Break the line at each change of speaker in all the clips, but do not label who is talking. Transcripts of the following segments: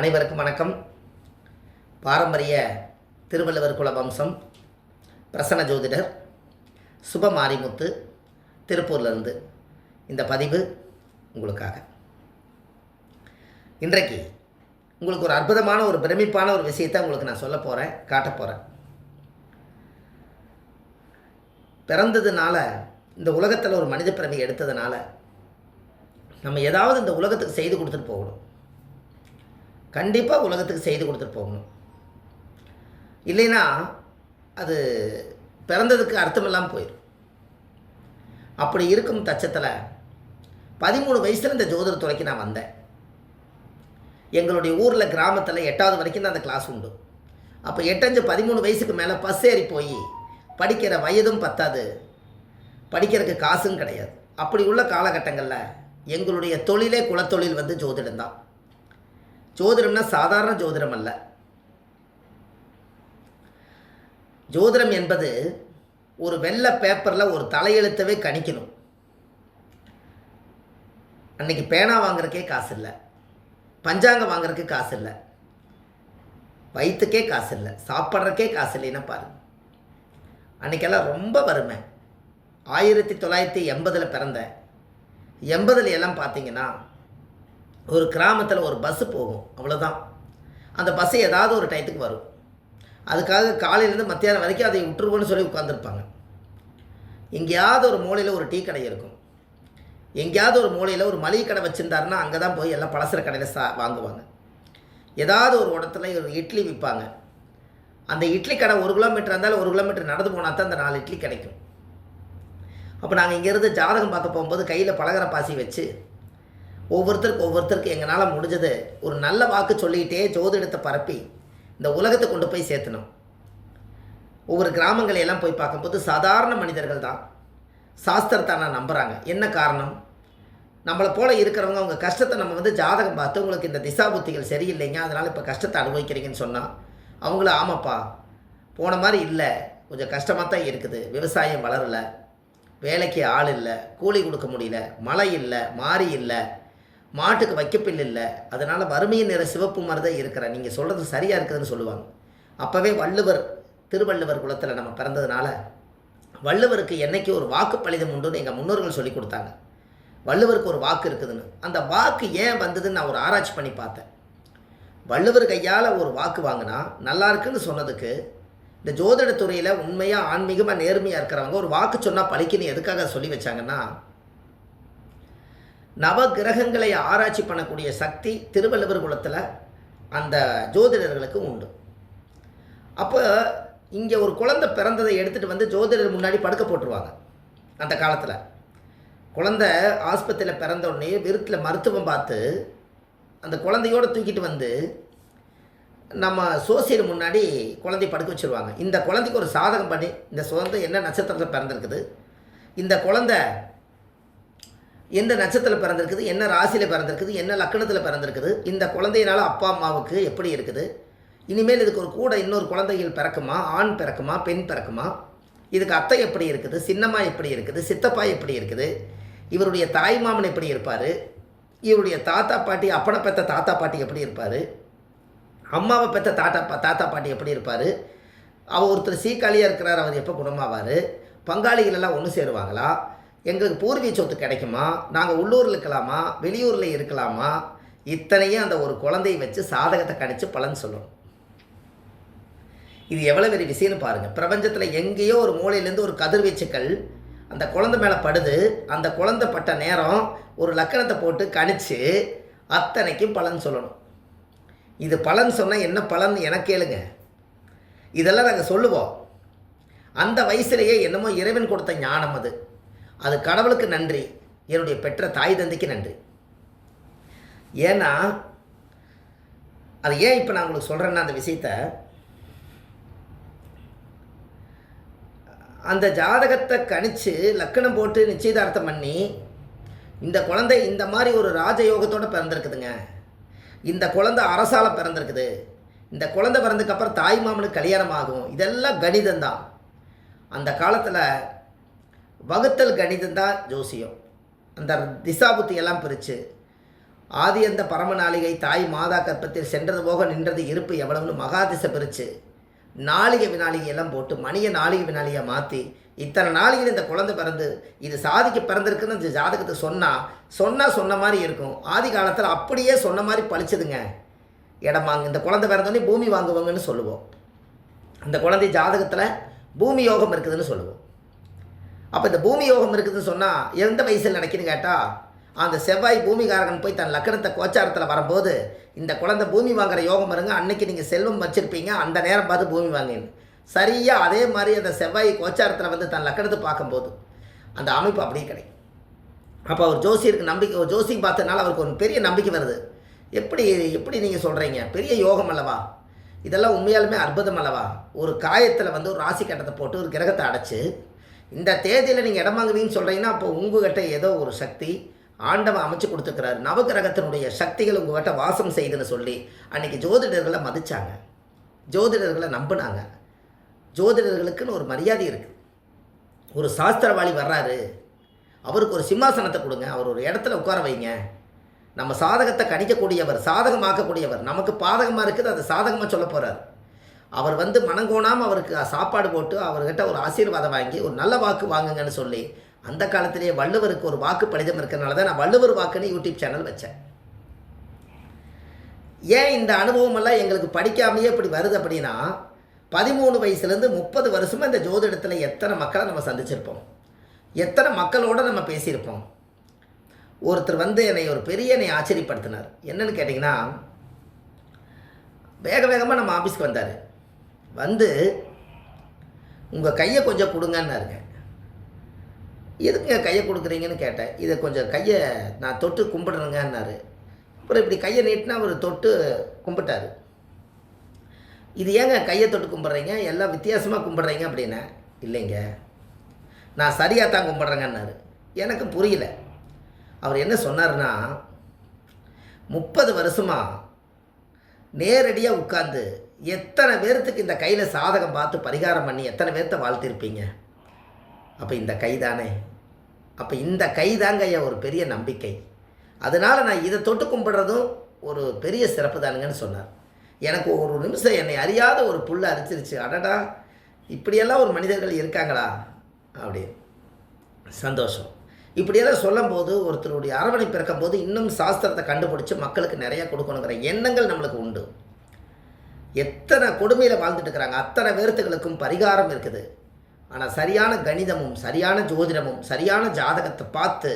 அனைவருக்கும் வணக்கம். பாரம்பரிய திருவள்ளுவர் குல வம்சம் பிரசன்ன ஜோதிடர் சுப மாரிமுத்து திருப்பூர்லேருந்து இந்த பதிவு உங்களுக்காக. இன்றைக்கு உங்களுக்கு ஒரு அற்புதமான ஒரு பிரமிப்பான ஒரு விஷயத்தை உங்களுக்கு நான் சொல்ல போகிறேன் காட்ட போகிறேன் பிறந்ததுனால இந்த உலகத்தில் ஒரு மனித பிறவி எடுத்ததுனால நம்ம ஏதாவது இந்த உலகத்துக்கு செய்து கொடுத்துட்டு போகணும். கண்டிப்பாக உலகத்துக்கு செய்து கொடுத்துட்டு போகணும். இல்லைன்னா அது பிறந்ததுக்கு அர்த்தம் இல்லாமல் போயிடும் அப்படி இருக்கும் தச்சத்தில் பதிமூணு வயசில் இந்த ஜோதிட துறைக்கு நான் வந்தேன். எங்களுடைய ஊரில் கிராமத்தில் எட்டாவது வரைக்கும் தான் அந்த கிளாஸ் உண்டு. அப்போ எட்டஞ்சு பதிமூணு வயசுக்கு மேலே பஸ் ஏறி போய் படிக்கிற வயதும் பத்தாது. படிக்கிறதுக்கு காசும் கிடையாது. அப்படி உள்ள காலகட்டங்களில் எங்களுடைய தொழிலே குலத்தொழில் வந்து ஜோதிடம் தான். ஜோதிடம்னா சாதாரண ஜோதிடம் அல்ல. ஜோதிடம் என்பது ஒரு வெள்ளை பேப்பரில் ஒரு தலையெழுத்தவே கணிக்கணும். அன்னைக்கு பேனா வாங்குறக்கே காசு இல்லை. பஞ்சாங்கம் வாங்குறதுக்கு காசு இல்லை. வயிற்றுக்கே காசு இல்லை. சாப்பிட்றக்கே காசு இல்லைன்னா பாருங்க அன்றைக்கெல்லாம் ரொம்ப வறுமை. ஆயிரத்தி தொள்ளாயிரத்தி எண்பதில் பிறந்தேன் எண்பதுல எல்லாம் பார்த்தீங்கன்னா ஒரு கிராமத்தில் ஒரு பஸ்ஸு போகும். அவ்வளோதான் அந்த பஸ்ஸு ஏதாவது ஒரு டயத்துக்கு வரும். அதுக்காக காலையிலேருந்து மத்தியானம் வரைக்கும் அதை விட்டுருவோன்னு சொல்லி உட்காந்துருப்பாங்க எங்கேயாவது ஒரு மூலையில் ஒரு டீ கடை இருக்கும். எங்கேயாவது ஒரு மூலையில் ஒரு மளிகை கடை வச்சுருந்தாருன்னா அங்கே தான் போய் எல்லாம் பலசர கடையில் சா வாங்குவாங்க. ஏதாவது ஒரு இடத்துல ஒரு இட்லி விற்பாங்க அந்த இட்லி கடை ஒரு கிலோமீட்டர் இருந்தாலும் ஒரு கிலோமீட்டர் நடந்து போனால் தான் அந்த நாலு இட்லி கிடைக்கும். அப்போ நாங்கள் இங்கேருந்து ஜாதகம் பார்க்க போகும்போது கையில் பலகர பாசி வச்சு ஒவ்வொருத்தருக்கு ஒவ்வொருத்தருக்கு எங்களால் முடிஞ்சது ஒரு நல்ல வாக்கு சொல்லிக்கிட்டே ஜோதிடத்தை பரப்பி இந்த உலகத்தை கொண்டு போய் சேர்த்தணும். ஒவ்வொரு கிராமங்களையெல்லாம் போய் பார்க்கும்போது சாதாரண மனிதர்கள் தான். சாஸ்திரத்தை நான் நம்புகிறாங்க என்ன காரணம்? நம்மளை போல் இருக்கிறவங்க அவங்க கஷ்டத்தை நம்ம வந்து ஜாதகம் பார்த்து உங்களுக்கு இந்த திசா புத்திகள் சரியில்லைங்க அதனால் இப்போ கஷ்டத்தை அனுபவிக்கிறீங்கன்னு சொன்னால் அவங்கள ஆமாப்பா போன மாதிரி இல்லை கொஞ்சம் கஷ்டமாக தான் இருக்குது விவசாயம் வளரலை வேலைக்கு ஆள் இல்லை கூலி கொடுக்க முடியல மழை இல்லை மாறி இல்லை மாட்டுக்கு வைக்கப்பில் இல்லை. அதனால் வறுமையின் நிற சிவப்பு மாதிரி தான் இருக்கிறேன் நீங்கள் சொல்கிறது சரியாக இருக்குதுன்னு சொல்லுவாங்க. அப்போவே வள்ளுவர் திருவள்ளுவர் குலத்தில் நம்ம பிறந்ததுனால வள்ளுவருக்கு என்னைக்கு ஒரு வாக்கு பலிதம் உண்டுன்னு எங்கள் முன்னோர்கள் சொல்லி கொடுத்தாங்க. வள்ளுவருக்கு ஒரு வாக்கு இருக்குதுன்னு. அந்த வாக்கு ஏன் வந்ததுன்னு நான் ஒரு ஆராய்ச்சி பண்ணி பார்த்தேன். வள்ளுவர் கையால் ஒரு வாக்கு வாங்கினா நல்லா இருக்குன்னு சொன்னதுக்கு இந்த ஜோதிட துறையில் உண்மையாக ஆன்மீகமாக நேர்மையாக இருக்கிறவங்க ஒரு வாக்கு சொன்னால் பழிக்குன்னு எதுக்காக சொல்லி வச்சாங்கன்னா நவ கிரகங்களை ஆராய்ச்சி பண்ணக்கூடிய சக்தி திருவள்ளுவர் குலத்தில் அந்த ஜோதிடர்களுக்கு உண்டு. அப்போ இங்கே ஒரு குழந்தை பிறந்ததை எடுத்துகிட்டு வந்து ஜோதிடர் முன்னாடி படுக்க போட்டுருவாங்க அந்த காலத்தில். குழந்தை ஆஸ்பத்திரியில் பிறந்த உடனே விருத்தில் மருத்துவம் பார்த்து அந்த குழந்தையோடு தூக்கிட்டு வந்து நம்ம சோசியல் முன்னாடி குழந்தை படுக்க வச்சுருவாங்க. இந்த குழந்தைக்கு ஒரு சாதகம் பண்ணி இந்த குழந்தை என்ன நட்சத்திரத்தில் பிறந்திருக்குது? இந்த குழந்தை எந்த நட்சத்திரத்தில் பிறந்திருக்குது? என்ன ராசியில் பிறந்திருக்குது? என்ன லக்கணத்தில் பிறந்திருக்குது? இந்த குழந்தையினால அப்பா அம்மாவுக்கு எப்படி இருக்குது? இனிமேல் இதுக்கு ஒரு கூட இன்னொரு குழந்தைகள் பிறக்குமா? ஆண் பிறக்குமா? பெண் பிறக்குமா? இதுக்கு அத்தை எப்படி இருக்குது? சின்னம்மா எப்படி இருக்குது? சித்தப்பா எப்படி இருக்குது? இவருடைய தாய் மாமன் எப்படி இருப்பார்? இவருடைய தாத்தா பாட்டி அப்பனை பெற்ற தாத்தா பாட்டி எப்படி இருப்பார்? அம்மாவை பெற்ற தாத்தா பா தாத்தா பாட்டி எப்படி இருப்பார்? அவர் ஒருத்தர் சீக்காளியாக இருக்கிறார் அவர் எப்போ குணமாவார்? பங்காளிகள் எல்லாம் ஒன்று சேருவாங்களா? எங்களுக்கு பூர்வீக சொத்து கிடைக்குமா? நாங்கள் உள்ளூரில் இருக்கலாமா? வெளியூரில் இருக்கலாமா? இத்தனையும் அந்த ஒரு குழந்தையை வச்சு சாதகத்தை கணிச்சு பலன் சொல்லணும். இது எவ்வளோ பெரிய விஷயம்னு பாருங்கள் பிரபஞ்சத்தில் எங்கேயோ ஒரு மூலையிலேருந்து ஒரு கதிர்வீச்சுக்கள் அந்த குழந்தை மேலே படுது. அந்த குழந்தை பட்ட நேரம் ஒரு லக்கணத்தை போட்டு கணிச்சு அத்தனைக்கும் பலன் சொல்லணும். இது பலன் சொன்னால் என்ன பலன் எனக்கு கேளுங்க. இதெல்லாம் நாங்கள் சொல்லுவோம். அந்த வயசுலேயே என்னமோ இறைவன் கொடுத்த ஞானம் அது. அது கடவுளுக்கு நன்றி. என்னுடைய பெற்ற தாய் தந்தைக்கு நன்றி. ஏன்னா அது ஏன் இப்போ நான் உங்களுக்கு சொல்கிறேன்னா அந்த விஷயத்த அந்த ஜாதகத்தை கணிச்சு லக்கணம் போட்டு நிச்சயதார்த்தம் பண்ணி இந்த குழந்தை இந்த மாதிரி ஒரு ராஜயோகத்தோடு பிறந்திருக்குதுங்க. இந்த குழந்தை அரசால் பிறந்திருக்குது. இந்த குழந்தை பிறந்ததுக்கப்புறம் தாய் மாமனுக்கு கல்யாணம் ஆகும். இதெல்லாம் கணிதம் தான் அந்த காலத்தில் வகுத்தல் கணிதம் தான் ஜோசியம். அந்த திசா புத்தியெல்லாம் பிரித்து ஆதி அந்த பரம நாளிகை தாய் மாதா கற்பத்தில் சென்றது போக நின்றது இருப்பு எவ்வளவுன்னு மகாதிசை பிரித்து நாளிகை வினாளிகையெல்லாம் போட்டு மணியை நாளிகை வினாளியை மாற்றி இத்தனை நாளிகையில் இந்த குழந்தை பிறந்து இது சாதிக்கு பிறந்திருக்குன்னு இந்த ஜாதகத்தை சொன்னால் சொன்னால் சொன்ன மாதிரி இருக்கும். ஆதி காலத்தில் அப்படியே சொன்ன மாதிரி பழிச்சதுங்க. இடம் வாங்க இந்த குழந்தை பிறந்தோடனே பூமி வாங்குவாங்கன்னு சொல்லுவோம். அந்த குழந்தை ஜாதகத்தில் பூமி யோகம் இருக்குதுன்னு சொல்லுவோம். அப்போ இந்த பூமி யோகம் இருக்குதுன்னு சொன்னால் எந்த வயசில் நடக்குதுன்னு கேட்டால் அந்த செவ்வாய் பூமிகாரகன் போய் தன் லக்கணத்தை கோச்சாரத்தில் வரும்போது இந்த குழந்தை பூமி வாங்குற யோகம் வருங்க அன்னைக்கு நீங்கள் செல்வம் வச்சுருப்பீங்க அந்த நேரம் பார்த்து பூமி வாங்கின்னு சரியாக அதே மாதிரி அந்த செவ்வாய் கோச்சாரத்தில் வந்து தன் லக்கணத்தை பார்க்கும்போது அந்த அமைப்பு அப்படியே கிடைக்கும். அப்போ அவர் ஜோசியருக்கு நம்பிக்கை ஒரு ஜோசி பார்த்ததுனால அவருக்கு ஒரு பெரிய நம்பிக்கை வருது. எப்படி எப்படி நீங்கள் சொல்கிறீங்க பெரிய யோகம் அல்லவா? இதெல்லாம் உண்மையாலுமே அற்புதம் அல்லவா? ஒரு காயத்தில் வந்து ஒரு ராசி கட்டத்தை போட்டு ஒரு கிரகத்தை அடைச்சு இந்த தேதியில் நீங்கள் இடம் வாங்குவீங்கன்னு சொல்கிறீங்கன்னா அப்போ உங்ககிட்ட ஏதோ ஒரு சக்தி ஆண்டவன் அமைச்சு கொடுத்துருக்கிறார் நவகிரகத்தினுடைய சக்திகள் உங்ககிட்ட வாசம் செய்துன்னு சொல்லி அன்றைக்கி ஜோதிடர்களை மதித்தாங்க ஜோதிடர்களை நம்பினாங்க. ஜோதிடர்களுக்குன்னு ஒரு மரியாதை இருக்குது ஒரு சாஸ்திரவாளி வர்றாரு. அவருக்கு ஒரு சிம்மாசனத்தை கொடுங்க. அவர் ஒரு இடத்துல உட்கார வைங்க. நம்ம சாதகத்தை கணிக்கக்கூடியவர் சாதகமாக்கக்கூடியவர். நமக்கு பாதகமாக இருக்குது அதை சாதகமாக சொல்ல போகிறார் அவர் வந்து மனங்கோணாமல் அவருக்கு சாப்பாடு போட்டு அவர்கிட்ட ஒரு ஆசீர்வாதம் வாங்கி ஒரு நல்ல வாக்கு வாங்குங்கன்னு சொல்லி அந்த காலத்திலேயே வள்ளுவருக்கு ஒரு வாக்கு படிதம் இருக்கிறனால தான் நான் வள்ளுவர் வாக்குன்னு யூடியூப் சேனல் வச்சேன். ஏன் இந்த அனுபவமெல்லாம் எங்களுக்கு படிக்காமையே இப்படி வருது அப்படின்னா பதிமூணு வயசுலேருந்து முப்பது வருஷமாக இந்த ஜோதிடத்தில் எத்தனை மக்களை நம்ம சந்திச்சிருப்போம்? எத்தனை மக்களோடு நம்ம பேசியிருப்போம்? ஒருத்தர் வந்து என்னை ஒரு பெரிய என்னை ஆச்சரியப்படுத்தினார். என்னன்னு கேட்டிங்கன்னா வேக வேகமாக நம்ம ஆஃபீஸ்க்கு வந்தார். வந்து உங்கள் கையை கொஞ்சம் கொடுங்கன்னாருங்க. எதுக்குங்க கையை கொடுக்குறீங்கன்னு கேட்டேன். இதை கொஞ்சம் கையை நான் தொட்டு கும்பிடுறேங்கன்னாரு அப்புறம் இப்படி கையை நீட்டினா அவர் தொட்டு கும்பிட்டாரு. இது ஏங்க கையை தொட்டு கும்பிட்றீங்க? எல்லாம் வித்தியாசமாக கும்பிட்றீங்க அப்படின்னா இல்லைங்க. நான் சரியாக தான் கும்பிட்றேங்கன்னாரு. எனக்கு புரியல. அவர் என்ன சொன்னார்னா முப்பது வருஷமாக நேரடியாக உட்காந்து எத்தனை பேர்த்துக்கு இந்த கையில் சாதகம் பார்த்து பரிகாரம் பண்ணி எத்தனை பேர்த்த வாழ்த்திருப்பீங்க? அப்போ இந்த கை தானே அப்போ இந்த கை தாங்க ஐயா ஒரு பெரிய நம்பிக்கை. அதனால் நான் இதை தொட்டு கும்பிட்றதும் ஒரு பெரிய சிறப்பு தானுங்கன்னு சொன்னார். எனக்கு ஒரு நிமிஷம் என்னை அறியாத ஒரு புல் அரிச்சிருச்சு. அடடா இப்படியெல்லாம் ஒரு மனிதர்கள் இருக்காங்களா? அப்படின்னு. சந்தோஷம். இப்படியெல்லாம் சொல்லும்போது ஒருத்தருடைய அரவணைப்பு இருக்கும்போது இன்னும் சாஸ்திரத்தை கண்டுபிடிச்சி மக்களுக்கு நிறைய கொடுக்கணுங்கிற எண்ணங்கள் நம்மளுக்கு உண்டு. எத்தனை கொடுமையில் வாழ்ந்துட்டு இருக்கிறாங்க அத்தனை பேர்த்துகளுக்கும் பரிகாரம் இருக்குது. ஆனால் சரியான கணிதமும் சரியான ஜோதிடமும் சரியான ஜாதகத்தை பார்த்து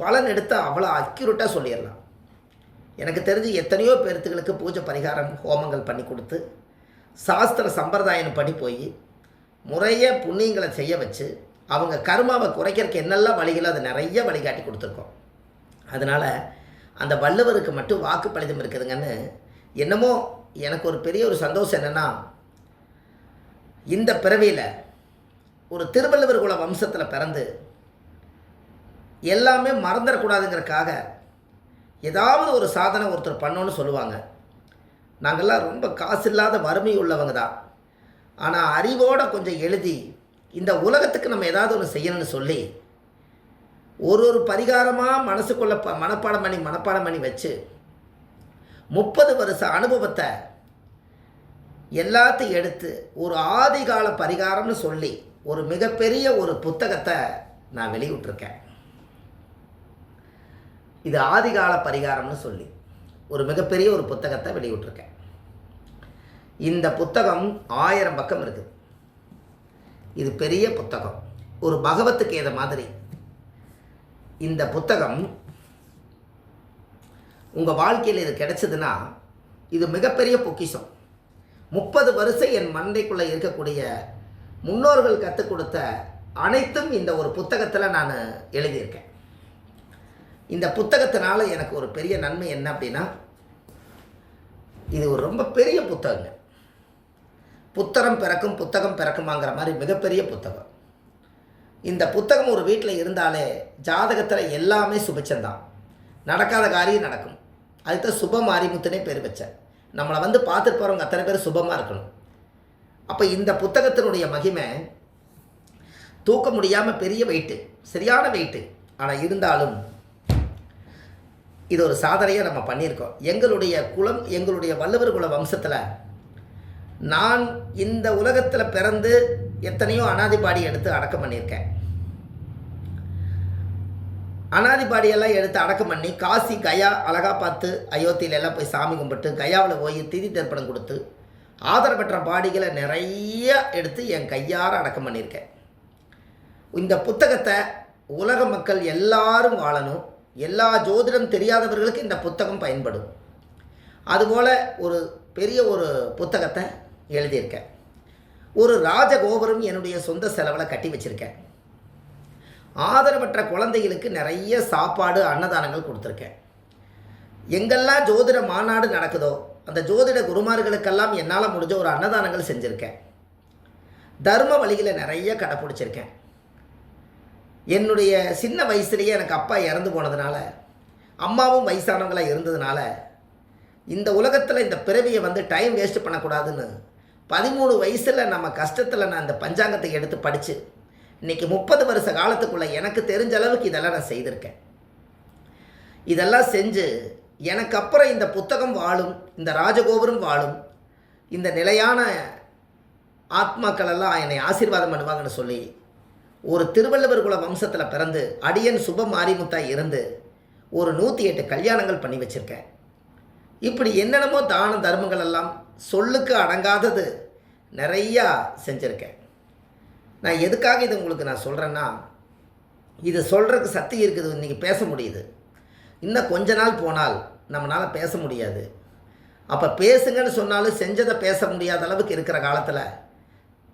பலன் எடுத்து அவ்வளோ அக்யூரேட்டாக சொல்லிடலாம். எனக்கு தெரிஞ்சு எத்தனையோ பேர்த்துகளுக்கு பூஜை பரிகாரம் ஹோமங்கள் பண்ணி கொடுத்து சாஸ்திர சம்பிரதாயம் பண்ணி போய் முறைய புண்ணியங்களை செய்ய வச்சு அவங்க கர்மாவை குறைக்கிறதுக்கு என்னெல்லாம் வழிகளோ அதை நிறைய வழிகாட்டி கொடுத்துருக்கோம். அதனால் அந்த வள்ளுவருக்கு மட்டும் வாக்கு பலிதம் இருக்குதுங்கன்னு என்னமோ எனக்கு ஒரு பெரிய ஒரு சந்தோஷம் என்னென்னா இந்த பிறவியில் ஒரு திருவள்ளுவர் குல வம்சத்தில் பிறந்து எல்லாமே மறந்துடக்கூடாதுங்கிறக்காக ஏதாவது ஒரு சாதனை ஒருத்தர் பண்ணோன்னு சொல்லுவாங்க. நாங்கள்லாம் ரொம்ப காசு இல்லாத வறுமை உள்ளவங்க தான். ஆனால் அறிவோடு கொஞ்சம் எழுதி இந்த உலகத்துக்கு நம்ம ஏதாவது ஒன்று செய்யணும்னு சொல்லி ஒரு ஒரு பரிகாரமாக மனசுக்குள்ளே ப மனப்பாடம் பண்ணி மனப்பாடம் பண்ணி வச்சு முப்பது வருஷ அனுபவத்தை எல்லாத்தையும் எடுத்து ஒரு ஆதிகால பரிகாரம்னு சொல்லி ஒரு மிகப்பெரிய ஒரு புத்தகத்தை நான் வெளியிட்டிருக்கேன். இது ஆதிகால பரிகாரம்னு சொல்லி ஒரு மிகப்பெரிய ஒரு புத்தகத்தை வெளியிட்டிருக்கேன். இந்த புத்தகம் ஆயிரம் பக்கம் இருக்குது இது பெரிய புத்தகம். ஒரு பகவத்துக்கு ஏத மாதிரி. இந்த புத்தகம் உங்கள் வாழ்க்கையில் இது கிடைச்சதுன்னா இது மிகப்பெரிய பொக்கிஷம். முப்பது வருஷம் என் மண்டைக்குள்ளே இருக்கக்கூடிய முன்னோர்கள் கற்றுக் கொடுத்த அனைத்தும் இந்த ஒரு புத்தகத்தில் நான் எழுதியிருக்கேன். இந்த புத்தகத்தினால எனக்கு ஒரு பெரிய நன்மை என்ன அப்படின்னா இது ஒரு ரொம்ப பெரிய புத்தகங்க. புத்தகம் பிறக்கும் புத்தகம் பிறக்குமாங்கிற மாதிரி மிகப்பெரிய புத்தகம். இந்த புத்தகம் ஒரு வீட்டில் இருந்தாலே ஜாதகத்தில் எல்லாமே சுபிச்சந்தான் நடக்காத காரியம் நடக்கும். அதுதான் சுப மாரிமுத்துனே பேர் வச்சேன் நம்மளை வந்து பார்த்துட்டு போகிறவங்க அத்தனை பேர் சுபமாக இருக்கணும். அப்போ இந்த புத்தகத்தினுடைய மகிமை தூக்க முடியாமல் பெரிய வெயிட்டு சரியான வெயிட்டு ஆனால் இருந்தாலும் இது ஒரு சாதனையாக நம்ம பண்ணியிருக்கோம். எங்களுடைய குலம் எங்களுடைய வள்ளுவர் குல வம்சத்தில் நான் இந்த உலகத்தில் பிறந்து எத்தனையோ அனாதிபாடி எடுத்து அடக்கம் பண்ணியிருக்கேன். அனாதிபாடியெல்லாம் எடுத்து அடக்கம் பண்ணி காசி கயா அழகா பார்த்து அயோத்தியில எல்லாம் போய் சாமி கும்பிட்டு கயாவில் போய் திதி தர்ப்பணம் கொடுத்து ஆதரவற்ற பாடிகளை நிறைய எடுத்து என் கையார அடக்கம் பண்ணியிருக்கேன். இந்த புத்தகத்தை உலக மக்கள் எல்லாரும் வாழணும். எல்லா ஜோதிடம் தெரியாதவர்களுக்கு இந்த புத்தகம் பயன்படும். அதுபோல் ஒரு பெரிய ஒரு புத்தகத்தை எழுதியிருக்கேன். ஒரு ராஜகோபுரம் என்னுடைய சொந்த செலவில் கட்டி வச்சுருக்கேன். ஆதரவற்ற குழந்தைகளுக்கு நிறைய சாப்பாடு அன்னதானங்கள் கொடுத்துருக்கேன். எங்கெல்லாம் ஜோதிட மாநாடு நடக்குதோ அந்த ஜோதிட குருமார்களுக்கெல்லாம் என்னால் முடிஞ்ச ஒரு அன்னதானங்கள் செஞ்சுருக்கேன். தர்ம வழியில் நிறைய கடைப்பிடிச்சிருக்கேன் என்னுடைய சின்ன வயசுலேயே எனக்கு அப்பா இறந்து போனதுனால அம்மாவும் வயசானவங்களாக இருந்ததுனால இந்த உலகத்தில் இந்த பிறவியை வந்து டைம் வேஸ்ட் பண்ணக்கூடாதுன்னு பதிமூணு வயசில் நம்ம கஷ்டத்தில் நான் இந்த பஞ்சாங்கத்தை எடுத்து படித்து இன்றைக்கி முப்பது வருஷ காலத்துக்குள்ளே எனக்கு தெரிஞ்ச அளவுக்கு இதெல்லாம் நான் செய்திருக்கேன். இதெல்லாம் செஞ்சு எனக்கு அப்புறம் இந்த புத்தகம் வாழும் இந்த ராஜகோபுரம் வாழும் இந்த நிலையான ஆத்மாக்கள் எல்லாம் என்னை ஆசீர்வாதம் பண்ணுவாங்கன்னு சொல்லி ஒரு திருவள்ளுவர் குல வம்சத்தில் பிறந்து அடியன் சுப மாரிமுத்தா இருந்து ஒரு நூற்றி எட்டு கல்யாணங்கள் பண்ணி வச்சுருக்கேன். இப்படி என்னென்னமோ தான தர்மங்கள் எல்லாம் சொல்லுக்கு அடங்காதது நிறையா செஞ்சுருக்கேன். நான் எதுக்காக இது உங்களுக்கு நான் சொல்கிறேன்னா இது சொல்கிறதுக்கு சக்தி இருக்குது இன்றைக்கி பேச முடியுது. இன்னும் கொஞ்ச நாள் போனால் நம்மளால் பேச முடியாது. அப்போ பேசுங்கன்னு சொன்னாலும் செஞ்சதை பேச முடியாத அளவுக்கு இருக்கிற காலத்தில்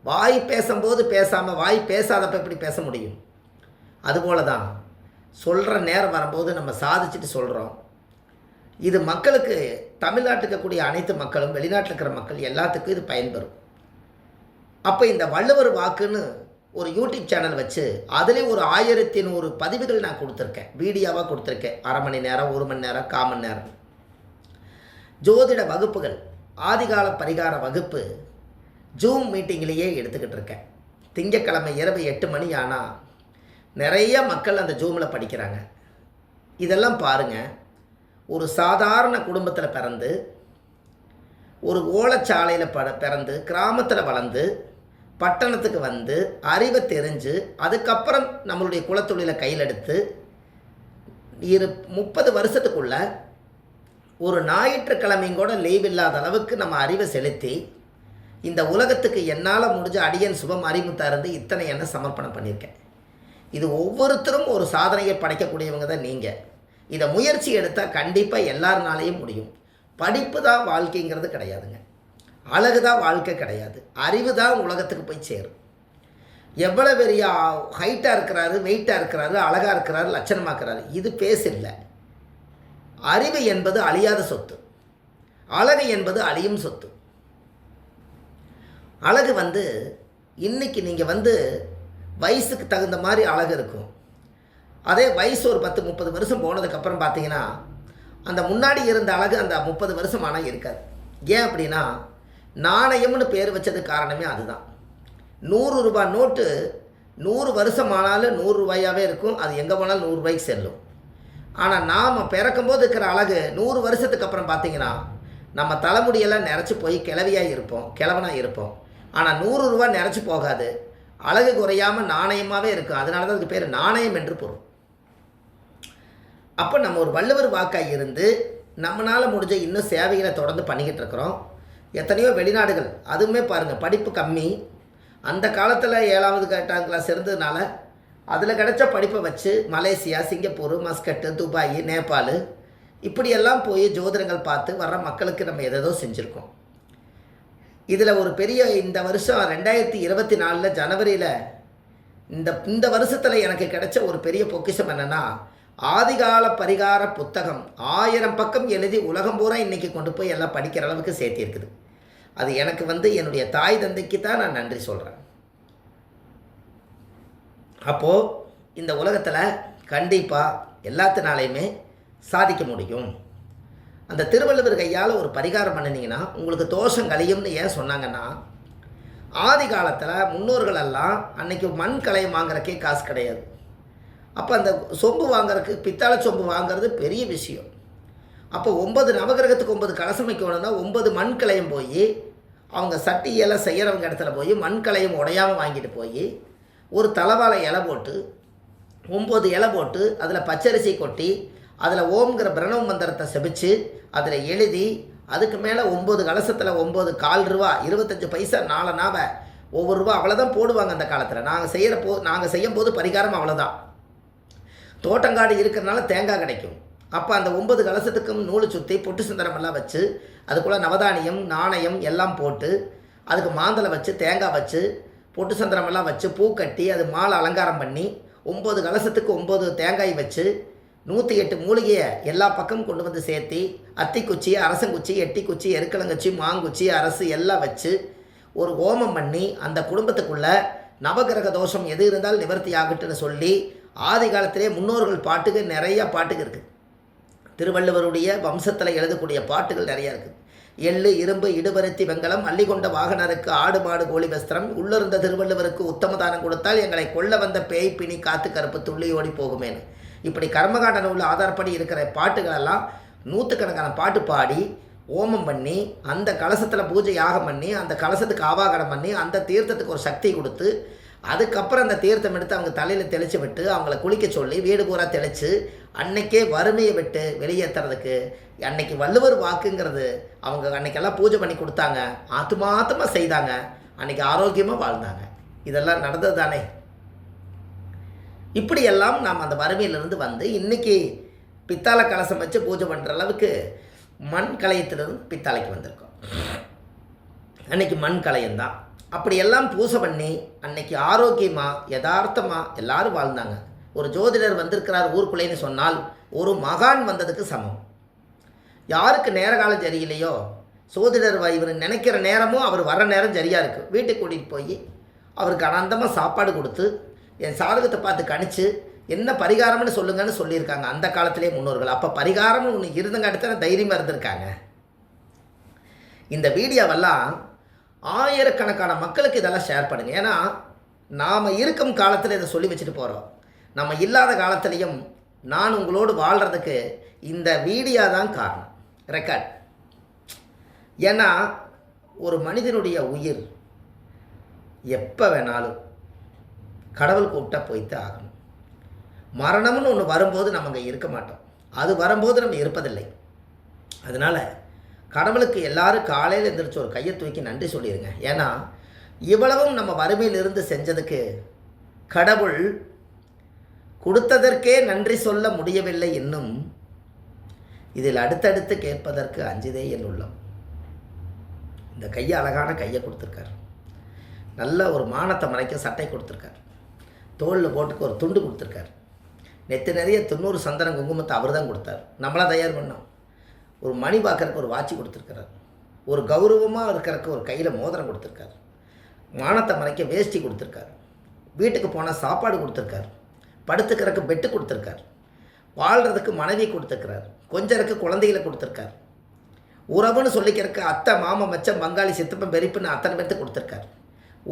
வாய் பேசும்போது பேசாமல் வாய் பேசாதப்ப எப்படி பேச முடியும்? அதுபோல தான் சொல்கிற நேரம் வரும்போது நம்ம சாதிச்சுட்டு சொல்கிறோம் இது மக்களுக்கு தமிழ்நாட்டுக்கு இருக்கக்கூடிய அனைத்து மக்களும் வெளிநாட்டில் இருக்கிற மக்கள் எல்லாத்துக்கும் இது பயன்பெறும். அப்போ இந்த வள்ளுவர் வாக்குன்னு ஒரு யூடியூப் சேனல் வச்சு அதிலே ஒரு ஆயிரத்தி நூறு பதிவுகள் நான் கொடுத்துருக்கேன். வீடியோவாக கொடுத்துருக்கேன். அரை மணி நேரம் ஒரு மணி நேரம் கால் மணி நேரம். ஜோதிட வகுப்புகள் ஆதிகால பரிகார வகுப்பு ஜூம் மீட்டிங்லேயே எடுத்துக்கிட்டு இருக்கேன். திங்கக்கிழமை இரவு எட்டு மணி ஆனால் நிறைய மக்கள் அந்த ஜூமில் படிக்கிறாங்க. இதெல்லாம் பாருங்கள் ஒரு சாதாரண குடும்பத்தில் பிறந்து ஒரு ஓலச்சாலையில் ப பிறந்து கிராமத்தில் வளர்ந்து பட்டணத்துக்கு வந்து அறிவை தெரிஞ்சு அதுக்கப்புறம் நம்மளுடைய குலத்தொழிலை கையில் எடுத்து இரு முப்பது வருஷத்துக்குள்ள ஒரு ஞாயிற்றுக்கிழமையும் கூட லீவ் இல்லாத அளவுக்கு நம்ம அறிவை செலுத்தி இந்த உலகத்துக்கு என்னால் முடிஞ்ச அடியன் சுபம் அறிமுத்தா இருந்து இத்தனை என்ன சமர்ப்பணம் பண்ணியிருக்கேன். இது ஒவ்வொருத்தரும் ஒரு சாதனையை படைக்கக்கூடியவங்க தான் நீங்கள் இதை முயற்சி எடுத்தால் கண்டிப்பாக எல்லாருனாலையும் முடியும். படிப்பு தான் வாழ்க்கைங்கிறது கிடையாதுங்க. அழகு தான் வாழ்க்கை கிடையாது. அறிவு தான் உலகத்துக்கு போய் சேரும். எவ்வளோ பெரிய ஹைட்டாக இருக்கிறாரு வெயிட்டாக இருக்கிறாரு அழகாக இருக்கிறாரு லட்சணமாக இருக்கிறாரு இது பேசில்லை. அறிவு என்பது அழியாத சொத்து. அழகு என்பது அழியும் சொத்து. அழகு வந்து இன்றைக்கி நீங்கள் வந்து வயசுக்கு தகுந்த மாதிரி அழகு இருக்கும். அதே வயசு ஒரு பத்து முப்பது வருஷம் போனதுக்கப்புறம் பார்த்தீங்கன்னா அந்த முன்னாடி இருந்த அழகு அந்த முப்பது வருஷம் ஆனால் இருக்காது. ஏன் அப்படின்னா நாணயம்னு பேர் வச்சது காரணமே அதுதான். நூறு ரூபாய் நோட்டு நூறு வருஷம் ஆனாலும் நூறுரூபாயாகவே இருக்கும். அது எங்கே போனாலும் நூறுரூவாய்க்கு செல்லும். ஆனால் நாம் பிறக்கும்போது இருக்கிற அழகு நூறு வருஷத்துக்கு அப்புறம் பார்த்தீங்கன்னா நம்ம தலைமுடியெல்லாம் நிறச்சி போய் கிளவியாக இருப்போம் கிழவனாக இருப்போம். ஆனால் நூறு ரூபா நிறச்சி போகாது. அழகு குறையாமல் நாணயமாகவே இருக்கும். அதனால தான் அதுக்கு பேர் நாணயம் என்று பொருள். அப்போ நம்ம ஒரு வள்ளுவர் வாக்காக இருந்து நம்மளால் முடிஞ்ச இன்னும் சேவைகளை தொடர்ந்து பண்ணிக்கிட்டு இருக்கிறோம். எத்தனையோ வெளிநாடுகள். அதுவுமே பாருங்கள் படிப்பு கம்மி. அந்த காலத்தில் ஏழாவது எட்டாம் கிளாஸ் இருந்ததுனால அதில் கிடைச்ச படிப்பை வச்சு Malaysia Singapore Muscat Dubai Nepal இப்படியெல்லாம் போய் ஜோதிடங்கள் பார்த்து வர்ற மக்களுக்கு நம்ம எதோ செஞ்சுருக்கோம். இதில் ஒரு பெரிய இந்த வருஷம் ரெண்டாயிரத்தி இருபத்தி நாலில் ஜனவரியில் இந்த இந்த வருஷத்தில் எனக்கு கிடைச்ச ஒரு பெரிய பொக்கிஷம் என்னென்னா ஆதிகால பரிகார புத்தகம் ஆயிரம் பக்கம் எழுதி உலகம் பூரா இன்றைக்கி கொண்டு போய் எல்லாம் படிக்கிற அளவுக்கு சேர்த்திருக்குது அது எனக்கு வந்து என்னுடைய தாய் தந்தைக்கு தான் நான் நன்றி சொல்கிறேன் அப்போது இந்த உலகத்தில் கண்டிப்பாக எல்லாத்தினாலையுமே சாதிக்க முடியும். அந்த திருவள்ளுவர் கையால் ஒரு பரிகாரம் பண்ணினீங்கன்னா உங்களுக்கு தோஷம் கழியும்னு ஏன் சொன்னாங்கன்னா ஆதி காலத்தில் முன்னோர்கள் எல்லாம் அன்னைக்கு மண் கலையை வாங்குறக்கே காசு கிடையாது. அப்போ அந்த சொம்பு வாங்குறதுக்கு பித்தளை சொம்பு வாங்குறது பெரிய விஷயம். அப்போ ஒன்பது நவகிரகத்துக்கு ஒன்பது கலசம் வைக்கணும்னா ஒன்பது மண் கலையும் போய் அவங்க சட்டி இலை செய்கிறவங்க இடத்துல போய் மண் கலையும் உடையாமல் வாங்கிட்டு போய் ஒரு தலவாழை இலை போட்டு ஒம்பது இலை போட்டு அதில் பச்சரிசி கொட்டி அதில் ஓம்ங்கிற பிரணவ மந்திரத்தை செபிச்சு அதில் எழுதி அதுக்கு மேலே ஒம்பது கலசத்தில் ஒம்பது கால் ரூபா இருபத்தஞ்சி பைசா நாலு நாவை ஒவ்வொரு ரூபா அவ்வளோதான் போடுவாங்க அந்த காலத்தில். நாங்கள் செய்கிற போ நாங்கள் செய்யும் போது பரிகாரம் அவ்வளோதான் தோட்டங்காடு இருக்கிறனால தேங்காய் கிடைக்கும். அப்போ அந்த ஒன்பது கலசத்துக்கும் நூலு சுற்றி பொட்டு சுந்தரம் எல்லாம் வச்சு அதுக்குள்ளே நவதானியம் நாணயம் எல்லாம் போட்டு அதுக்கு மாந்தலை வச்சு தேங்காய் வச்சு பொட்டு சந்திரமெல்லாம் வச்சு பூ கட்டி அது மாலை அலங்காரம் பண்ணி ஒம்பது கலசத்துக்கு ஒம்பது தேங்காய் வச்சு நூற்றி எட்டு மூலிகையை எல்லா பக்கமும் கொண்டு வந்து சேர்த்தி அத்திக்குச்சி அரசங்குச்சி எட்டிக்குச்சி எருக்கலங்குச்சி மாங்குச்சி அரசு எல்லாம் வச்சு ஒரு ஹோமம் பண்ணி அந்த குடும்பத்துக்குள்ளே நவகிரக தோஷம் எது இருந்தால் நிவர்த்தி ஆகட்டுன்னு சொல்லி ஆதி காலத்திலே முன்னோர்கள் பாட்டுக்கு நிறைய பாட்டுக்கு இருக்குது திருவள்ளுவருடைய வம்சத்தில் எழுதக்கூடிய பாட்டுகள் நிறையா இருக்குது எள்ளு இரும்பு இடுபருத்தி வெங்கலம் அள்ளி கொண்ட வாகனருக்கு ஆடு மாடு கோழி வஸ்திரம் உள்ளிருந்த திருவள்ளுவருக்கு உத்தமதானம் கொடுத்தால் எங்களை கொல்ல வந்த பேய் பிணி காத்து கருப்பு துள்ளி ஓடி போகுமேன்னு இப்படி கர்மகாண்ட நூலில் ஆதாரப்படி இருக்கிற பாட்டுகளெல்லாம் நூற்றுக்கணக்கான பாட்டு பாடி ஓமம் பண்ணி அந்த கலசத்தில் பூஜை யாகம் பண்ணி அந்த கலசத்துக்கு ஆவாகனம் பண்ணி அந்த தீர்த்தத்துக்கு ஒரு சக்தி கொடுத்து அதுக்கப்புறம் அந்த தீர்த்தம் எடுத்து அவங்க தலையில் தெளித்து விட்டு அவங்கள குளிக்க சொல்லி வீடு பூரா தெளித்து அன்னைக்கே வறுமையை விட்டு வெளியேற்றுறதுக்கு அன்னைக்கு வள்ளுவர் வாக்குங்கிறது அவங்க அன்னைக்கெல்லாம் பூஜை பண்ணி கொடுத்தாங்க. ஆத்துமாத்தமாக செய்தாங்க. அன்னைக்கு ஆரோக்கியமாக வாழ்ந்தாங்க. இதெல்லாம் நடந்தது தானே இப்படியெல்லாம் நாம் அந்த வறுமையிலிருந்து வந்து இன்னைக்கு பித்தாளை கலசம் வச்சு பூஜை பண்ணுற அளவுக்கு மண் கலையத்திலிருந்து பித்தாளைக்கு வந்திருக்கோம். அன்னைக்கு மண் கலையம்தான். அப்படியெல்லாம் பூசை பண்ணி அன்னைக்கு ஆரோக்கியமாக யதார்த்தமாக எல்லாரும் வாழ்ந்தாங்க. ஒரு ஜோதிடர் வந்திருக்கிறார் ஊருக்குள்ளேன்னு சொன்னால் ஒரு மகான் வந்ததுக்கு சமம். யாருக்கு நேர காலம் சரியில்லையோ? சோதிடர் இவர் நினைக்கிற நேரமும் அவர் வர நேரம் சரியாக இருக்குது வீட்டுக்கு கூட்டிகிட்டு போய் அவருக்கு அனந்தமாக சாப்பாடு கொடுத்து என் சாதகத்தை பார்த்து கணிச்சு என்ன பரிகாரம்னு சொல்லுங்கன்னு சொல்லியிருக்காங்க அந்த காலத்திலே முன்னோர்கள். அப்போ பரிகாரம்னு ஒன்று இருந்தங்காட்டி தைரியமாக இருந்திருக்காங்க. இந்த வீடியோவெல்லாம் ஆயிரக்கணக்கான மக்களுக்கு இதெல்லாம் ஷேர் பண்ணுங்கள் ஏன்னா நாம் இருக்கும் காலத்தில் இதை சொல்லி வச்சுட்டு போகிறோம் நம்ம இல்லாத காலத்துலேயும் நான் உங்களோடு வாழ்கிறதுக்கு இந்த வீடியோ தான் காரணம். ரெக்கார்ட் ஏன்னா ஒரு மனிதனுடைய உயிர் எப்போ வேணாலும் கடவுள் கூப்பிட்டா போய்த்து ஆகணும். மரணம்னு ஒன்று வரும்போது நம்ம அங்கே இருக்க மாட்டோம். அது வரும்போது நம்ம இருப்பதில்லை. அதனால் கடவுளுக்கு எல்லாரும் காலையில் எழுந்திரிச்சு ஒரு கையை தூக்கி நன்றி சொல்லிடுங்க ஏன்னா இவ்வளவும் நம்ம வறுமையிலிருந்து செஞ்சதுக்கு கடவுள் கொடுத்ததற்கே நன்றி சொல்ல முடியவில்லை இன்னும் இதில் அடுத்தடுத்து கேட்பதற்கு அஞ்சுதே என் உள்ளம். இந்த கையை அழகான கையை கொடுத்துருக்காரு. நல்ல ஒரு மானத்தை மறைக்க சட்டை கொடுத்துருக்காரு. தோளில் போட்டுக்கு ஒரு துண்டு கொடுத்துருக்காரு. நெத்து நிறைய தொண்ணூறு சந்தனம் குங்குமத்தை அவர் தான் கொடுத்தார். நம்மளாக தயார் பண்ணோம். ஒரு மணி பார்க்குறக்கு ஒரு வாட்சி கொடுத்துருக்கிறார். ஒரு கௌரவமாக இருக்கிறக்கு ஒரு கையில் மோதிரம் கொடுத்துருக்காரு. மானத்தை மறைக்க வேஷ்டி கொடுத்துருக்காரு. வீட்டுக்கு போனால் சாப்பாடு கொடுத்துருக்காரு. படுத்துக்கிறக்கு பெட்டு கொடுத்துருக்காரு. வாழ்கிறதுக்கு மனைவி கொடுத்துருக்கிறார். கொஞ்சருக்கு குழந்தைகளை கொடுத்துருக்காரு. உறவுன்னு சொல்லிக்கிறக்கு அத்தை மாமன் மச்சம் பங்காளி சித்தப்பன் பெரிப்புன்னு அத்தனை பேர்த்து கொடுத்துருக்காரு.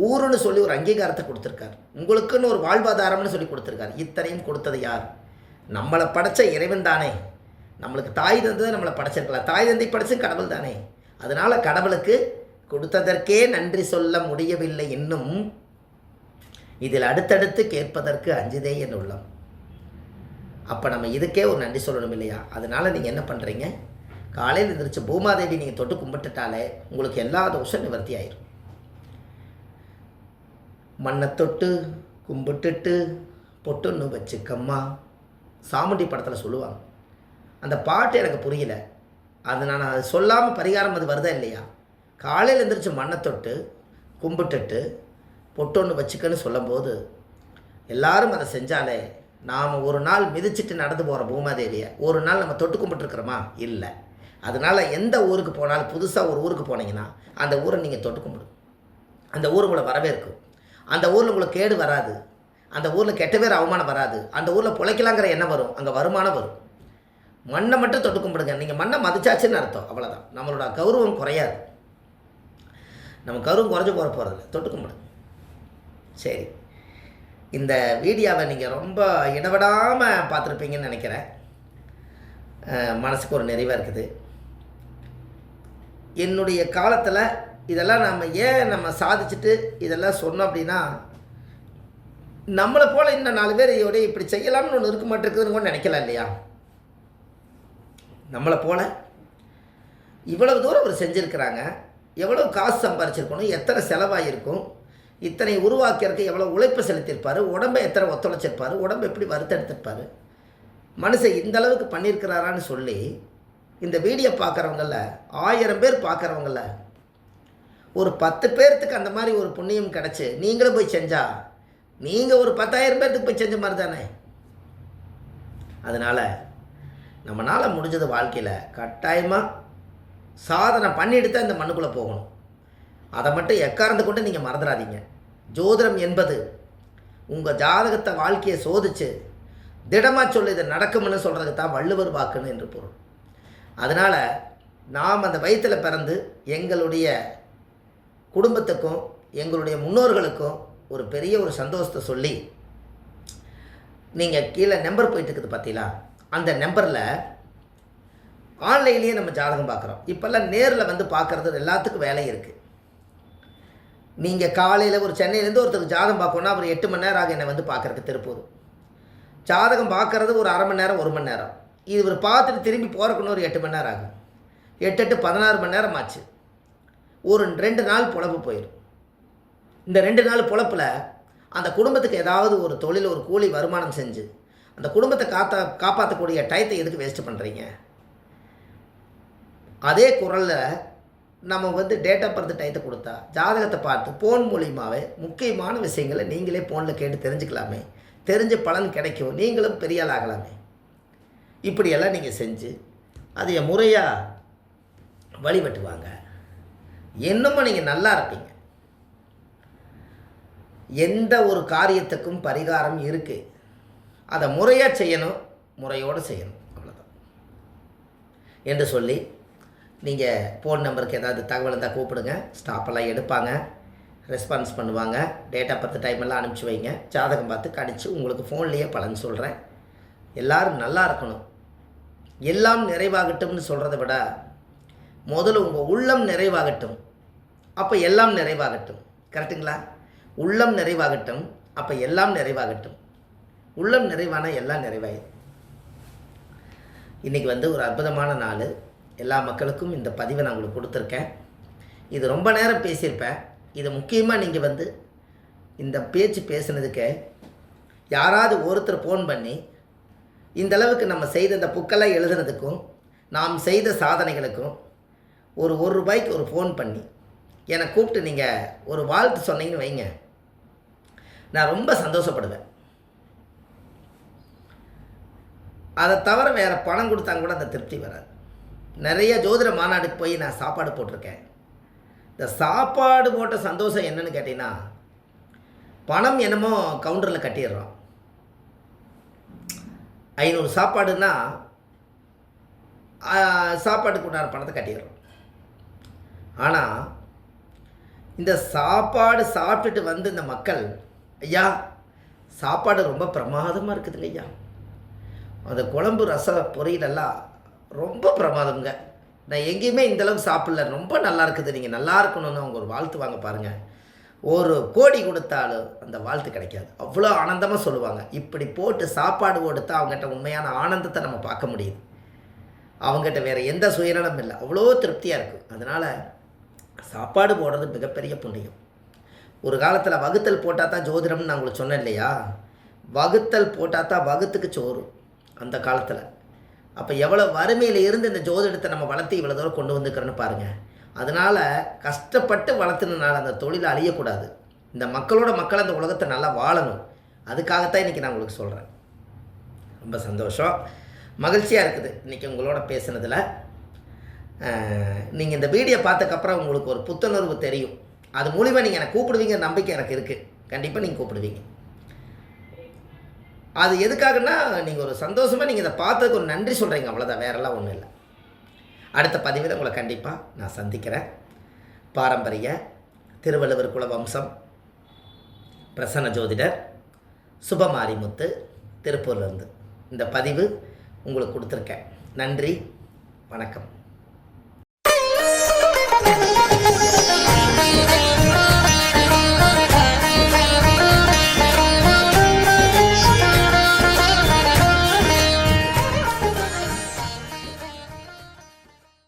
ஊருன்னு சொல்லி ஒரு அங்கீகாரத்தை கொடுத்துருக்காரு. உங்களுக்குன்னு ஒரு வாழ்வாதாரம்னு சொல்லி கொடுத்துருக்காரு. இத்தனையும் கொடுத்தது யார்? நம்மளை படைச்ச இறைவன் தானே. நம்மளுக்கு தாய் தந்தது நம்மளை படைச்சிருக்கலாம். தாய் தந்தை படைச்சு கடவுள் தானே. அதனால் கடவுளுக்கு கொடுத்ததற்கே நன்றி சொல்ல முடியவில்லை இன்னும் இதில் அடுத்தடுத்து கேட்பதற்கு அஞ்சுதே என் உள்ளம். அப்போ நம்ம இதுக்கே ஒரு நன்றி சொல்லணும் இல்லையா? அதனால் நீங்கள் என்ன பண்ணுறீங்க காலையில் எழுந்திரிச்சு பூமாதேவி நீங்கள் தொட்டு கும்பிட்டுட்டாலே உங்களுக்கு எல்லா தோஷம் நிவர்த்தி ஆயிரும். மண்ணை தொட்டு கும்பிட்டுட்டு பொட்டுன்னு வச்சுக்கம்மா. சாமுண்டி படத்தில் சொல்லுவாங்க. அந்த பாட்டு எனக்கு புரியல. அது நான் அது சொல்லாமல் பரிகாரம் அது வருதா இல்லையா? காலையில் எழுந்திரிச்சு மண்ணை தொட்டு கும்பிட்டுட்டு பொட்டொன்று வச்சுக்கன்னு சொல்லும்போது எல்லாரும் அதை செஞ்சாலே நாம் ஒரு நாள் மிதிச்சிட்டு நடந்து போகிற பூமாதேவியை ஒரு நாள் நம்ம தொட்டு கும்பிட்டுருக்குறோமா? இல்லை. அதனால் எந்த ஊருக்கு போனாலும் புதுசாக ஒரு ஊருக்கு போனீங்கன்னா அந்த ஊரை நீங்கள் தொட்டு கும்பிடும் அந்த ஊர் உங்களை வரவேற்கும். அந்த ஊரில் உங்களுக்கு கேடு வராது. அந்த ஊரில் கெட்ட பேர் அவமானம் வராது. அந்த ஊரில் பிழைக்கலாங்கிற எண்ணம் வரும். அங்கே வருமானம் வரும். மண்ணை மட்டும் தொட்டு கும்பிடுங்க நீங்கள் மண்ணை மதிச்சாச்சுன்னு அர்த்தம். அவ்வளோதான் நம்மளோட கௌரவம் குறையாது. நம்ம கௌரவம் குறைஞ்சு போகிற போகிறது தொட்டு கும்பிடுங்க சரி. இந்த வீடியோவை நீங்கள் ரொம்ப இடவிடாமல் பார்த்துருப்பீங்கன்னு நினைக்கிறேன். மனசுக்கு ஒரு நிறைவாக இருக்குது. என்னுடைய காலத்தில் இதெல்லாம் நம்ம ஏன் நம்ம சாதிச்சுட்டு இதெல்லாம் சொன்னோம் அப்படின்னா நம்மளை போல் இன்னும் நாலு பேர் இதோட இப்படி செய்யலாம்னு ஒன்று இருக்க மாட்டேங்குதுன்னு கூட நினைக்கலாம் இல்லையா? நம்மளை போல் இவ்வளவு தூரம் அவர் செஞ்சுருக்கிறாங்க எவ்வளோ காசு சம்பாரிச்சிருக்கணும் எத்தனை செலவாகிருக்கும் இத்தனை உருவாக்கிறதுக்கு எவ்வளோ உழைப்பு செலுத்தியிருப்பார் உடம்பை எத்தனை ஒத்துழைச்சிருப்பார் உடம்பை எப்படி வருத்தெடுத்திருப்பார். மனுஷன் இந்த அளவுக்கு பண்ணியிருக்கிறாரான்னு சொல்லி இந்த வீடியோ பார்க்குறவங்கள ஆயிரம் பேர் பார்க்குறவங்கள ஒரு பத்து பேர்த்துக்கு அந்த மாதிரி ஒரு புண்ணியம் கிடச்சி நீங்களும் போய் செஞ்சா நீங்கள் ஒரு பத்தாயிரம் பேர்த்துக்கு போய் செஞ்ச மாதிரி தானே? அதனால் நம்மளால் முடிஞ்சது வாழ்க்கையில் கட்டாயமாக சாதனை பண்ணிட்டு தான் இந்த மண்ணுக்குள்ளே போகணும். அதை மட்டும் எக்காரந்து கொண்டு நீங்கள் மறந்துடாதீங்க ஜோதிடம் என்பது உங்கள் ஜாதகத்தை வாழ்க்கையை சோதிச்சு திடமாக சொல்லி இதை நடக்கும்னு சொல்கிறதுக்கு தான் வள்ளுவர் வாக்குன்னு என்று பொருள். அதனால் நாம் அந்த வயிற்றில் பிறந்து எங்களுடைய குடும்பத்துக்கும் எங்களுடைய முன்னோர்களுக்கும் ஒரு பெரிய ஒரு சந்தோஷத்தை சொல்லி நீங்கள் கீழே நம்பர் போயிட்டு இருக்குது பார்த்தீங்களா அந்த நம்பரில் ஆன்லைன்லேயே நம்ம ஜாதகம் பார்க்குறோம். இப்போல்லாம் நேரில் வந்து பார்க்குறது எல்லாத்துக்கும் வேலை இருக்குது நீங்கள் காலையில் ஒரு சென்னையிலேருந்து ஒருத்தருக்கு ஜாதகம் பார்க்கணுன்னா அவர் எட்டு மணி நேரம் ஆகும் என்னை வந்து பார்க்குறக்கு திருப்பூர். ஜாதகம் பார்க்குறது ஒரு அரை மணி நேரம் ஒரு மணி நேரம். இது இவர் பார்த்துட்டு திரும்பி போகிறக்குன்னு ஒரு எட்டு மணி நேரம் ஆகும். எட்டு எட்டு பதினாறு மணி நேரம் ஆச்சு. ஒரு ரெண்டு நாள் பொழப்பு போயிடும் இந்த ரெண்டு நாள் பொழப்பில் அந்த குடும்பத்துக்கு ஏதாவது ஒரு தொழில் ஒரு கூலி வருமானம் செஞ்சு அந்த குடும்பத்தை காத்தா காப்பாற்றக்கூடிய டயத்தை எதுக்கு வேஸ்ட் பண்ணுறீங்க அதே குரலில் நம்ம வந்து டேட் ஆஃப் பர்த் டயத்தை கொடுத்தா ஜாதகத்தை பார்த்து ஃபோன் மூலியமாகவே முக்கியமான விஷயங்களை நீங்களே ஃபோனில் கேட்டு தெரிஞ்சுக்கலாமே. தெரிஞ்ச பலன் கிடைக்கும். நீங்களும் பெரிய ஆள் ஆகலாமே. இப்படியெல்லாம் நீங்கள் செஞ்சு அதை முறையாக வழிபட்டுவாங்க. என்னமோ நீங்கள் நல்லா இருப்பீங்க. எந்த ஒரு காரியத்துக்கும் பரிகாரம் இருக்குது அதை முறையாக செய்யணும் முறையோடு செய்யணும் அவ்வளோதான் என்று சொல்லி நீங்கள் ஃபோன் நம்பருக்கு ஏதாவது தகவல் இருந்தால் கூப்பிடுங்க. ஸ்டாப்பெல்லாம் எடுப்பாங்க. ரெஸ்பான்ஸ் பண்ணுவாங்க. டேட் ஆஃப் பர்த் டைம் எல்லாம் அனுப்பிச்சி வைங்க. ஜாதகம் பார்த்து கணிச்சு உங்களுக்கு ஃபோன்லேயே பலன் சொல்கிறேன் எல்லாரும் நல்லா இருக்கணும். எல்லாம் நிறைவாகட்டும்னு சொல்கிறத விட முதல்ல உங்கள் உள்ளம் நிறைவாகட்டும். அப்போ எல்லாம் நிறைவாகட்டும். கரெக்டுங்களா உள்ளம் நிறைவாகட்டும். அப்போ எல்லாம் நிறைவாகட்டும். உள்ளம் நிறைவான எல்லாம் நிறைவாயிடும் இன்றைக்கி வந்து ஒரு அற்புதமான நாள். எல்லா மக்களுக்கும் இந்த பதிவை நான் உங்களுக்கு கொடுத்துருக்கேன். இது ரொம்ப நேரம் பேசியிருப்பேன். இது முக்கியமாக நீங்கள் வந்து இந்த பேச்சு பேசுனதுக்கு யாராவது ஒருத்தர் ஃபோன் பண்ணி இந்த அளவுக்கு நம்ம செய்த இந்த புக்கெல்லாம் எழுதுனதுக்கும் நாம் செய்த சாதனைகளுக்கும் ஒரு ஒரு ரூபாய்க்கு ஒரு ஃபோன் பண்ணி என்னை கூப்பிட்டு நீங்கள் ஒரு வாழ்த்து சொன்னீங்கன்னு வைங்க. நான் ரொம்ப சந்தோஷப்படுவேன். அதை தவிர வேறு பணம் கொடுத்தாங்க கூட அந்த திருப்தி வராது. நிறைய ஜோதிட மாநாடுக்கு போய் நான் சாப்பாடு போட்டிருக்கேன். இந்த சாப்பாடு போட்ட சந்தோஷம் என்னன்னு கேட்டிங்கன்னா பணம் என்னமோ கவுண்டரில் கட்டிடுறோம். ஐநூறு சாப்பாடுன்னா சாப்பாட்டுக்கு உண்டான பணத்தை கட்டிடுறோம். ஆனால் இந்த சாப்பாடு சாப்பிட்டுட்டு வந்து இந்த மக்கள் ஐயா சாப்பாடு ரொம்ப பிரமாதமாக இருக்குதுங்க ஐயா. அந்த குழம்பு ரச பொரியலெல்லாம் ரொம்ப பிரமாதம்ங்க. நான் எங்கேயுமே இந்தளவுக்கு சாப்பிடல. ரொம்ப நல்லா இருக்குது. நீங்கள் நல்லா இருக்கணும்னு அவங்க ஒரு வாழ்த்து வாங்க பாருங்கள் ஒரு கோடி கொடுத்தாலும் அந்த வாழ்த்து கிடைக்காது. அவ்வளோ ஆனந்தமாக சொல்லுவாங்க. இப்படி போட்டு சாப்பாடு கொடுத்தா அவங்ககிட்ட உண்மையான ஆனந்தத்தை நம்ம பார்க்க முடியுது. அவங்ககிட்ட வேறு எந்த சுயநலம் இல்லை. அவ்வளோ திருப்தியாக இருக்கும் அதனால் சாப்பாடு போடுறது மிகப்பெரிய புண்ணியம். ஒரு காலத்தில் வகுத்தல் போட்டால் தான் ஜோதிடம்னு நான் உங்களுக்கு சொன்னேன் இல்லையா? வகுத்தல் போட்டால் தான் வகுத்துக்கு சோறு. அந்த காலத்தில். அப்போ எவ்வளோ வறுமையில் இருந்து இந்த ஜோதிடத்தை நம்ம வளர்த்து இவ்வளோ தூரம் கொண்டு வந்துக்கிறோன்னு பாருங்கள் அதனால் கஷ்டப்பட்டு வளர்த்துனால அந்த தொழில் அழியக்கூடாது. இந்த மக்களோட மக்கள் அந்த உலகத்தை நல்லா வாழணும். அதுக்காகத்தான் இன்றைக்கி நான் உங்களுக்கு சொல்கிறேன் ரொம்ப சந்தோஷம். மகிழ்ச்சியாக இருக்குது இன்றைக்கி உங்களோட பேசுனதில். நீங்கள் இந்த வீடியோ பார்த்தக்கப்புறம் உங்களுக்கு ஒரு புத்துணர்வு தெரியும். அது மூலிமா நீங்கள் எனக்கு கூப்பிடுவீங்க நம்பிக்கை எனக்கு இருக்குது கண்டிப்பாக நீங்கள் கூப்பிடுவீங்க. அது எதுக்காகன்னா நீங்கள் ஒரு சந்தோஷமாக நீங்கள் இதை பார்த்ததுக்கு ஒரு நன்றி சொல்கிறீங்க அவ்வளோதான் வேறெல்லாம் ஒன்றும் இல்லை. அடுத்த பதிவில் உங்களை கண்டிப்பாக நான் சந்திக்கிறேன். பாரம்பரிய திருவள்ளுவர் குல வம்சம் பிரசன்ன ஜோதிடர் சுபமாரிமுத்து திருப்பூர்லேருந்து. இந்த பதிவு உங்களுக்கு கொடுத்துருக்கேன். நன்றி வணக்கம்.